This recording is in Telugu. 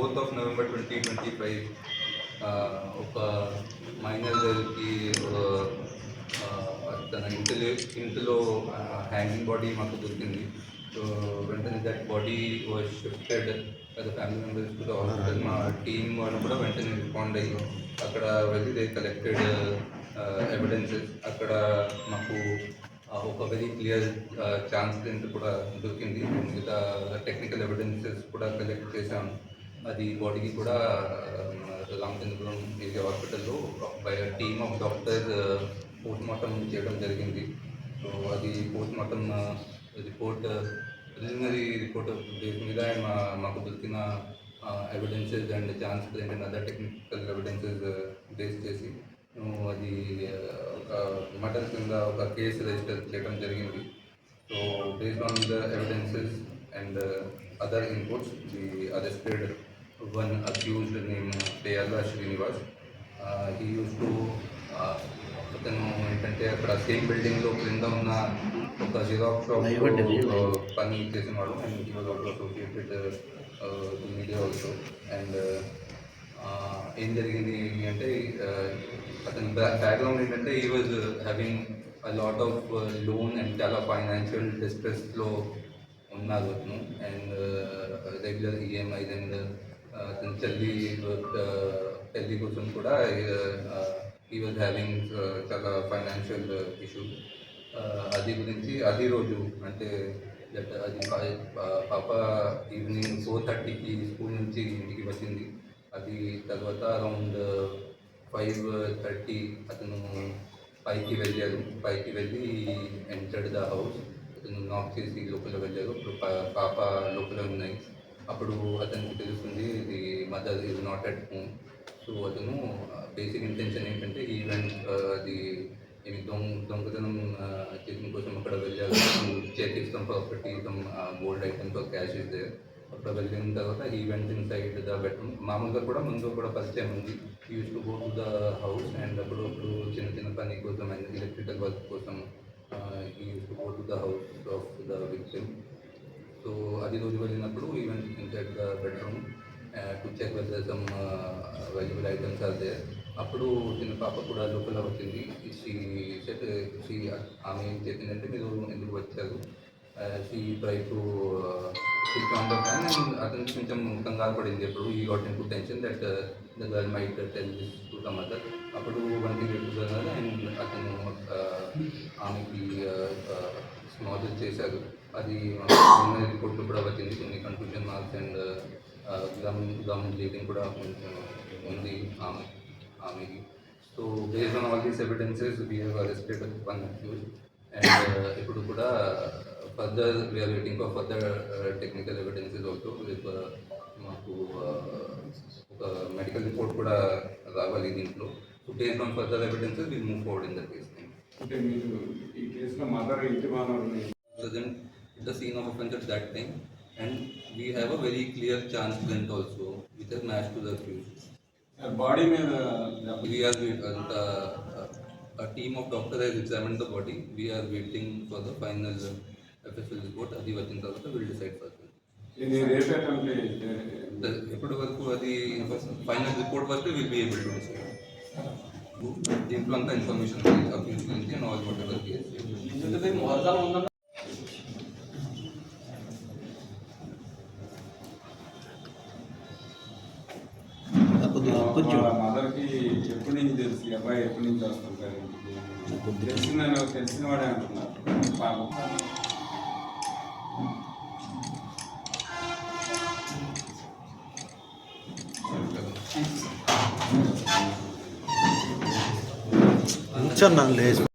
Fourth of November twenty twenty five ఒక మైనర్ గర్ల్కి తన ఇంటిలో ఇంటిలో హ్యాంగింగ్ బాడీ మాకు దొరికింది. సో వెంటనే దట్ బాడీ వాజ్ షిఫ్టెడ్ అది ఫ్యామిలీ మెంబర్స్ కూడా హాస్పిటల్ మా టీమ్ వాళ్ళు కూడా వెంటనే రిస్పాండ్ అయ్యి అక్కడ వెళ్ళి దే కలెక్టెడ్ ఎవిడెన్సెస్ అక్కడ మాకు ఒక వెరీ క్లియర్ ఛాన్స్ ప్రింట్ కూడా దొరికింది. మిగతా టెక్నికల్ ఎవిడెన్సెస్ కూడా కలెక్ట్ చేశాము. అది బాడీకి కూడా రామచంద్రపురం ఏరియా హాస్పిటల్లో by team of doctors post mortem చేయడం జరిగింది. సో అది post mortem report preliminary report base మీద మా మాకు దొరికిన ఎవిడెన్సెస్ అండ్ ఛాన్స్ ఏంటంటే and other technical evidences base చేసి అది ఒక మటన్ కింద ఒక కేసు రిజిస్టర్ చేయడం జరిగింది. So based on the evidences and other inputs the arrested one accused name Peyalla Srinivas he use to అతను ఏంటంటే అక్కడ సేమ్ బిల్డింగ్లో క్రింద ఉన్న ఒక జిరాక్స్ షాప్ పని చేసినవాడు and he was also associated media also and ఏం జరిగింది అంటే uh, అతని బ్యాక్గ్రౌండ్ ఏంటంటే he was having a lot of loan and చాలా ఫైనాన్షియల్ డిస్ట్రెస్లో ఉన్నారు అతను. అండ్ రెగ్యులర్ ఈఎంఐస్ అండ్ జల్దీ చెల్లి పెళ్ళి కోసం కూడా ఈ వాజ్ హ్యావింగ్ చాలా ఫైనాన్షియల్ ఇష్యూ అది గురించి అది రోజు అంటే దట్ అది పాప ఈవినింగ్ ఫోర్ థర్టీకి స్కూల్ నుంచి ఇంటికి వచ్చింది. అది తర్వాత అరౌండ్ ఫైవ్ థర్టీ అతను పైకి వెళ్ళాడు. పైకి వెళ్ళి ఎంటర్డ్ ద హౌస్ అతను నాక్ చేసి లోపల వెళ్ళారు పాప లోపల ఉన్నాయి. అప్పుడు అతనికి తెలుస్తుంది ఇది mother is not at home so అతను బేసిక్ ఇంటెన్షన్ ఏంటంటే ఈవెంట్ అది ఏమి దొంగ దొంగతనం చేసిన కోసం అక్కడ వెళ్ళారు చెక్ ఇస్తాం ప్రాపర్టీ ఇస్తాం గోల్డ్ ఐటమ్స్ క్యాష్ ఇస్తే అక్కడ వెళ్ళిన తర్వాత he went inside the bedroom మామూలుగా కూడా ముందు కూడా పరిచయం ఉంది. Use to go to the house and అప్పుడు అప్పుడు చిన్న చిన్న పని కోసం అండ్ ఎలక్ట్రికల్ వర్క్ కోసం use to go to the house of the victim పది అది రోజు వెళ్ళినప్పుడు he went inside the bedroom to check whether some available items are there అప్పుడు చిన్న పాప కూడా లోపల వచ్చింది. షీ సెట్ షీ ఆమె ఏం చెప్పిందంటే మీరు ఎందుకు వచ్చారు? షీ ట్రై టు స్విచ్ అతనికి కొంచెం కంగారు పడింది ఎప్పుడు he got in tension that the girl might tell this to the mother అప్పుడు వన్ థింగ్ అండ్ అతను ఆమెకి స్మాల్ చేశారు అది రిపోర్ట్లో కూడా వచ్చింది కొన్ని confusion marks and gum gum bleeding కూడా కొంచెం ఉంది ఆమె ఆమెకి so based on all these evidences we have arrested one accuse and ఇప్పుడు కూడా further we're waiting for further technical evidences also with మాకు uh, ఒక మెడికల్ రిపోర్ట్ కూడా రావాలి దీంట్లో. So based on further evidences will move forward in the case అంటే మీరు ఈ కేసులో మదర్ ఇంటి మానవుని present at the scene of offence at that time. And we have a very clear chance print also which has matched to the accused. Body మీద దెబ్బ We a team of doctors has examined the body. We are waiting for the final uh, FSL report. అది వచ్చిన తర్వాత విల్ డిసైడ్ ఫస్ట్ ఇది రేప్ అటెంప్ట్ ఎప్పటి వరకు అది ఫైనల్ రిపోర్ట్ వస్తే will be able to decide దీంట్లో అంతా ఇన్ఫర్మేషన్ అక్యూజ్ గురించి and all whatever case వాళ్ళ కాబట్టి ఎప్పటి నుంచి తెలుసు? ఈ అబ్బాయి ఎప్పటి నుంచి వస్తుంటారు? ఇంటికి తెలిసిన తెలిసిన వాడే అంటున్నారు. పాపం. కూర్చున్నాను లేదు